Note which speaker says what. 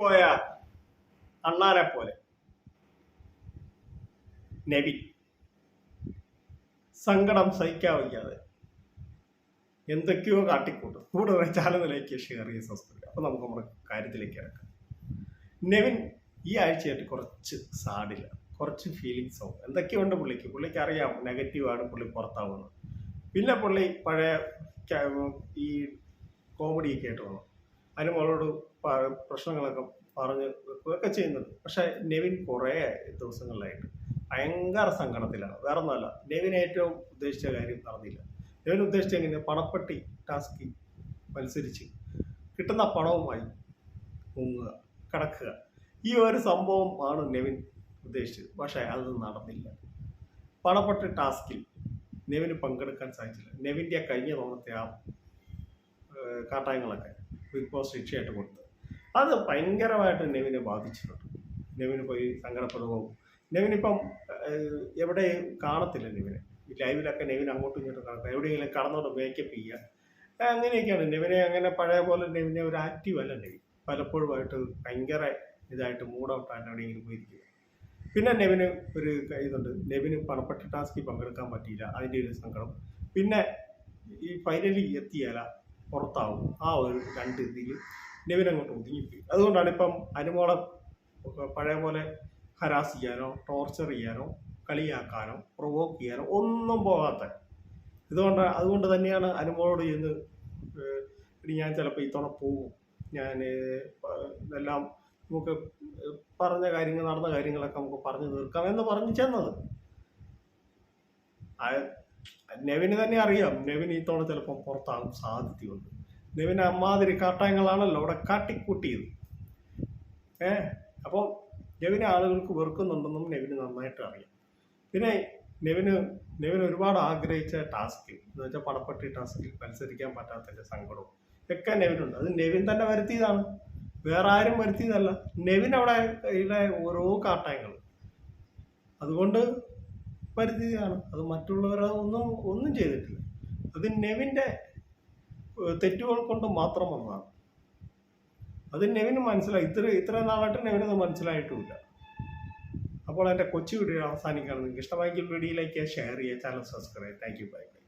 Speaker 1: പോയ അണ്ണാനെ പോലെ. നബി. സങ്കടം സഹിക്കാൻ വയ്യാതെ എന്തൊക്കെയോ കാട്ടിക്കൂട്ടും. കൂടെ ചാനലിലേക്ക് ഷെയർ ചെയ്ത് സബ്സ്ക്രൈബ് അപ്പോൾ നമുക്ക് നമ്മുടെ കാര്യത്തിലേക്ക് ഇറക്കാം നെവിൻ ഈ ആഴ്ചയായിട്ട് കുറച്ച് സാഡില്ല കുറച്ച് ഫീലിങ്സ് ആവും. എന്തൊക്കെയുണ്ട് പുള്ളിക്ക്? പുള്ളിക്ക് അറിയാം നെഗറ്റീവാണ് പുള്ളി പുറത്താവുന്നത് പിന്നെ പുള്ളി പഴയ ഈ കോമഡിയൊക്കെ ആയിട്ട് വന്നു. അതിന് മോളോട് പ്രശ്നങ്ങളൊക്കെ പറഞ്ഞ് വെക്കുകയൊക്കെ ചെയ്യുന്നുണ്ട്. പക്ഷെ നെവിൻ കുറേ ദിവസങ്ങളിലായിട്ട് ഭയങ്കര സങ്കടത്തിലാണ്. വേറെ ഒന്നുമല്ല നെവിൻ ഏറ്റവും ഉദ്ദേശിച്ച കാര്യം നടന്നില്ല. നെവിൻ ഉദ്ദേശിച്ച എങ്ങനെ? പണപ്പെട്ടി ടാസ്കി മത്സരിച്ച് കിട്ടുന്ന പണവുമായി മുങ്ങുക കടക്കുക. ഈ ഒരു സംഭവം ആണ് നെവിൻ ഉദ്ദേശിച്ചത്. പക്ഷേ അത് നടന്നില്ല. പണപ്പെട്ടി ടാസ്കിൽ നെവിന് പങ്കെടുക്കാൻ സാധിച്ചില്ല. നെവിന്റെ കഴിഞ്ഞ തവണത്തെ ആ കാട്ടായങ്ങളൊക്കെ ബിഗ് ബോസ് ശിക്ഷയായിട്ട് കൊടുത്തത് അത് ഭയങ്കരമായിട്ട് നെവിനെ ബാധിച്ചിട്ടുണ്ട്. നെവിന് പോയി സങ്കടപ്പെടുകയും നെവിനിപ്പം എവിടെ കാണത്തില്ല നെവിനെ. ലൈവിലൊക്കെ നെവിൻ അങ്ങോട്ടും ഇങ്ങോട്ടും കാണത്തില്ല എവിടെയെങ്കിലും കടന്നോട്ട് മേക്കപ്പ് ചെയ്യുക അങ്ങനെയൊക്കെയാണ്. നെവിനെ അങ്ങനെ പഴയ പോലെ നെവിനെ ഒരു ആക്റ്റീവ് അല്ല നെവിൻ. പലപ്പോഴുമായിട്ട് ഭയങ്കര ഇതായിട്ട് മൂഡ് ഔട്ടായിട്ട് എവിടെയെങ്കിലും പോയിരിക്കുക പിന്നെ നെവിന് ഒരു ഇതുണ്ട്. നെവിന് പണപ്പെട്ട ടാസ്കിൽ പങ്കെടുക്കാൻ പറ്റിയില്ല. അതിന്റെ ഒരു സങ്കടം. പിന്നെ ഈ ഫൈനലി എത്തിയാല പുറത്താവും. ആ ഒരു രണ്ട് ഇതിൽ നെവിൻ അങ്ങോട്ട് ഒതുങ്ങിപ്പോയി. അതുകൊണ്ടാണ് ഇപ്പം അനുമോളെ പഴയ പോലെ ഹരാസ് ചെയ്യാനോ ടോർച്ചർ ചെയ്യാനോ കളിയാക്കാനോ പ്രൊവോക്ക് ചെയ്യാനോ ഒന്നും പോകാത്ത. ഇതുകൊണ്ട് അതുകൊണ്ട് തന്നെയാണ് അനുമോളോട് ചെന്ന് ഞാൻ ചിലപ്പോൾ ഇത്തവണ പോകും ഞാൻ എല്ലാം നമുക്ക് പറഞ്ഞ കാര്യങ്ങൾ നടന്ന കാര്യങ്ങളൊക്കെ നമുക്ക് പറഞ്ഞു തീർക്കാം എന്ന് പറഞ്ഞു ചെന്നത്. നെവിന് തന്നെ അറിയാം. നെവിൻ ഈ തവണ ചിലപ്പോൾ പുറത്താകും സാധ്യതയുണ്ട്. നെവിന് അമ്മാതിരി കാട്ടായങ്ങളാണല്ലോ അവിടെ കാട്ടിക്കൂട്ടിയത്. ഏ? അപ്പോൾ നെവിനെ ആളുകൾക്ക് വെറുക്കുന്നുണ്ടെന്നും നെവിന് നന്നായിട്ട് അറിയാം. പിന്നെ നെവിന് നെവിന് ഒരുപാട് ആഗ്രഹിച്ച ടാസ്കിൽ എന്ന് വെച്ചാൽ പണപ്പെട്ടി ടാസ്കിൽ മത്സരിക്കാൻ പറ്റാത്തതിന്റെ സങ്കടവും ഒക്കെ നെവിനുണ്ട്. അത് നെവിൻ തന്നെ വരുത്തിയതാണ്. വേറെ ആരും വരുത്തിയതല്ല. നെവിൻ അവിടെ ഇതിലെ ഓരോ കാട്ടായങ്ങൾ അതുകൊണ്ട് വരുത്തിയതാണ്. അത് മറ്റുള്ളവരെ ഒന്നും ഒന്നും ചെയ്തിട്ടില്ല. അത് നെവിന്റെ തെറ്റുകൾ കൊണ്ട് മാത്രം വന്നതാണ്. അത് നെവിന് മനസ്സിലായി. ഇത്ര ഇത്ര നാളായിട്ട് നെവിനത് മനസ്സിലായിട്ടുമില്ല. അപ്പോൾ എന്റെ കൊച്ചു വീഡിയോ അവസാനിക്കുകയാണ്. നിങ്ങൾക്ക് ഇഷ്ടമായെങ്കിൽ വീഡിയോയിലേക്ക് ഷെയർ ചെയ്യുക channel subscribe thank you bye